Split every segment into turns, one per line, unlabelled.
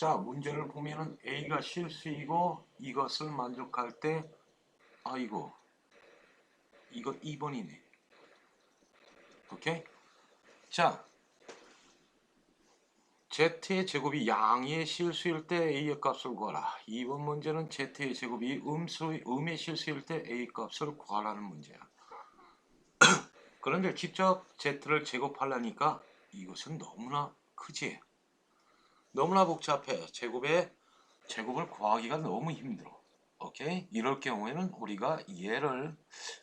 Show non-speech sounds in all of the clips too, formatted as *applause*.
자, 문제를 보면은 A가 실수이고 이것을 만족할 때 아이고 이거 2번이네. 오케이? 자, Z의 제곱이 양의 실수일 때 A의 값을 구하라. 2번 문제는 Z의 제곱이 음수, 음의 실수일 때 A 값을 구하라는 문제야. *clears throat* 그런데 직접 Z를 제곱하려니까 이것은 너무나 크지. 너무나 복잡해. 제곱에 제곱을 구하기가 너무 힘들어. 오케이? 이럴 경우에는 우리가 얘를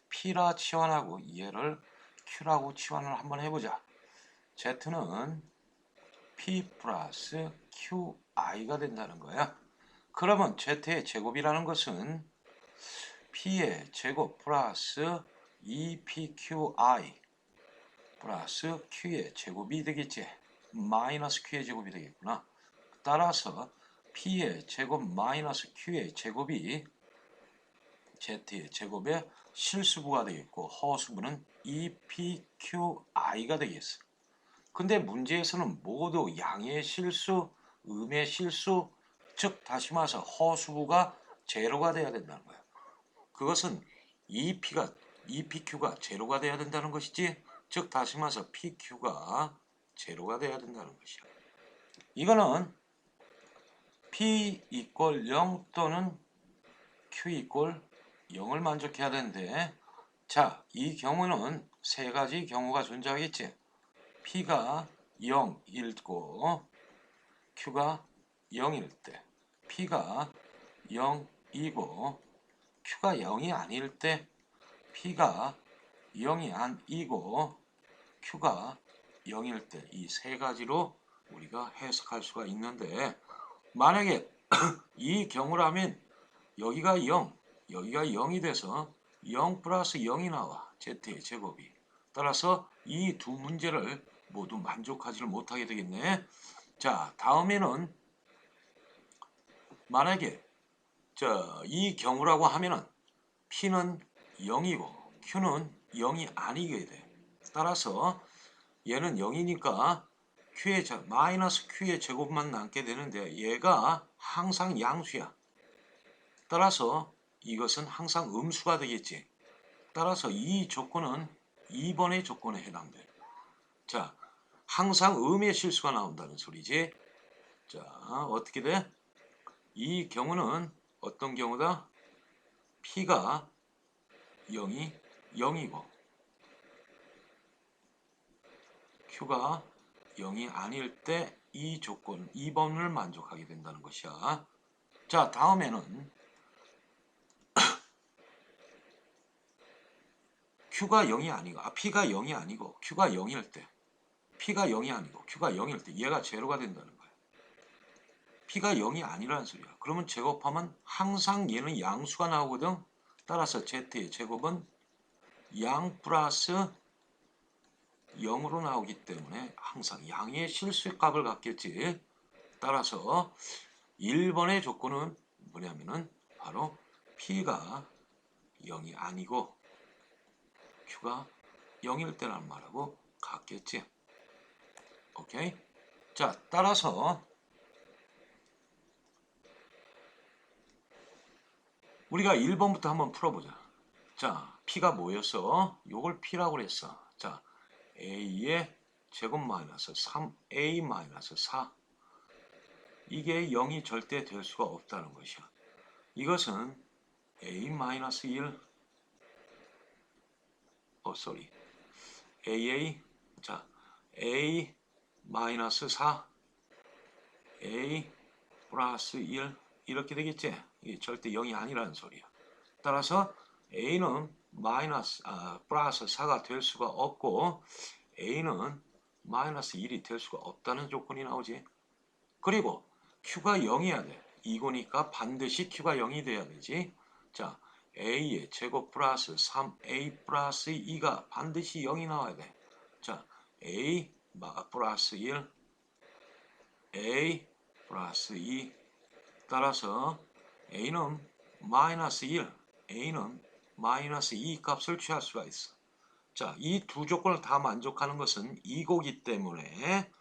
P라 치환하고 얘를 Q라고 치환을 한번 해보자. Z는 P 플러스 QI가 된다는 거야. 그러면 Z의 제곱이라는 것은 P의 제곱 플러스 E EPQI 플러스 Q의 제곱이 되겠지. 마이너스 Q의 제곱이 되겠구나. 따라서 P의 제곱 마이너스 Q의 제곱이 Z의 제곱의 실수부가 되겠고 허수부는 EPQI가 되겠어. 근데 문제에서는 모두 양의 실수, 음의 실수, 즉 다시 말해서 허수부가 제로가 돼야 된다는 거야. 그것은 EP가 EPQ가 제로가 돼야 된다는 것이지. 즉 다시 말해서 PQ가 제로가 돼야 된다는 것이야. 이거는 P 이꼴 0 또는 Q 이꼴 0을 만족해야 되는데 자, 이 경우는 세 가지 경우가 존재하겠지. P가 0이고 Q가 0일 때 P가 0이고 Q가 0이 아닐 때 P가 0이 아니고 Q가 0일 때 이 세 가지로 우리가 해석할 수가 있는데 만약에 *clears throat* 이 경우라면 여기가 0, 여기가 0이 돼서 0 플러스 0이 나와 Z의 제곱이 따라서 이 두 문제를 모두 만족하지를 못하게 되겠네 자 다음에는 만약에 자, 이 경우라고 하면은 P는 0이고 Q는 0이 아니게 돼. 따라서 얘는 0이니까 Q의 제, 마이너스 Q의 제곱만 남게 되는데 얘가 항상 양수야. 따라서 이것은 항상 음수가 되겠지. 따라서 이 조건은 2번의 조건에 해당돼. 자, 항상 음의 실수가 나온다는 소리지. 자, 어떻게 돼? 이 경우는 어떤 경우다? P가 0이 0이고 Q가 0이 아닐 때 이 조건 2번을 만족하게 된다는 것이야. 자, 다음에는 *coughs* Q가 0이 아니고 아, P가 0이 아니고 Q가 0일 때 P가 0이 아니고 Q가 0일 때 얘가 제로가 된다는 거야. P가 0이 아니라는 소리야. 그러면 제곱하면 항상 얘는 양수가 나오거든. 따라서 Z의 제곱은 양 플러스 0으로 나오기 때문에 항상 양의 실수값을 갖겠지. 따라서 1번의 조건은 뭐냐면은 바로 P가 0이 아니고 Q가 0일 때라는 말하고 같겠지. 오케이? 자, 따라서 우리가 1번부터 한번 풀어보자. 자, P가 뭐였어? 요걸 P라고 그랬어. 자, A의 제곱 마이너스 3A 마이너스 4 이게 0이 절대 될 수가 없다는 것이야. 이것은 A 마이너스 1 어, 쏘리 AA 자, A 마이너스 4 A 플러스 1 이렇게 되겠지? 이게 절대 0이 아니라는 소리야. 따라서 A는 마이너스 아, 플러스 4가 될 수가 없고 A는 마이너스 1이 될 수가 없다는 조건이 나오지. 그리고 Q가 0이어야 돼. 이거니까 반드시 Q가 0이 돼야 되지. 자, A의 제곱 플러스 3A 플러스 2가 반드시 0이 나와야 돼. 자, A 플러스 1 A 플러스 2 따라서 A는 마이너스 1, A는 마이너스 2 값을 취할 수가 있어. 자, 이 두 조건을 다 만족하는 것은 이거기 때문에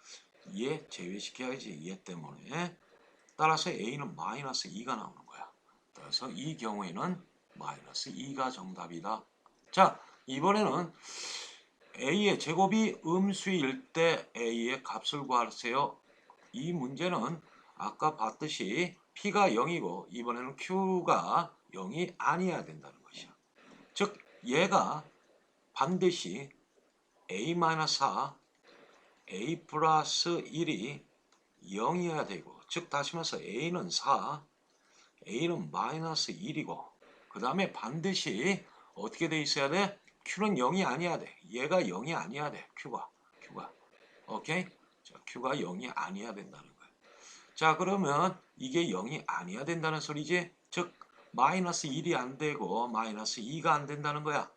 얘 제외시켜야지. 얘 때문에 따라서 a는 마이너스 2가 나오는 거야. 그래서 이 경우에는 마이너스 2가 정답이다. 자, 이번에는 a의 제곱이 음수일 때 a의 값을 구하세요. 이 문제는 아까 봤듯이 p가 0이고 이번에는 q가 0이 아니어야 된다는 것이야. 즉 얘가 반드시 a-4 a 플러스 1이 0이어야 되고 즉 다시 말해서 a는 4 a는 마이너스 1이고 그 다음에 반드시 어떻게 돼 있어야 돼? q는 0이 아니어야 돼. 얘가 0이 아니어야 돼. Q가 q가. 오케이? 자, q가 0이 아니어야 된다는 거야. 자 그러면 이게 0이 아니어야 된다는 소리지? 즉 마이너스 1이 안 되고 마이너스 2가 안 된다는 거야.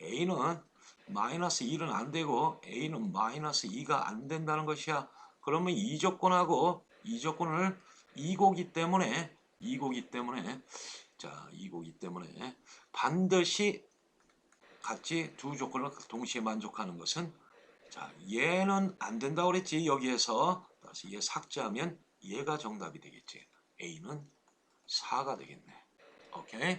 A는 마이너스 1은 안 되고 a는 마이너스 2가 안 된다는 것이야. 그러면 이 조건하고 이 조건을 이고기 때문에 이고기 때문에 자 이고기 때문에 반드시 같이 두 조건을 동시에 만족하는 것은 자 얘는 안 된다고 그랬지 여기에서. 다시 얘 삭제하면 얘가 정답이 되겠지. A는 4가 되겠네 오케이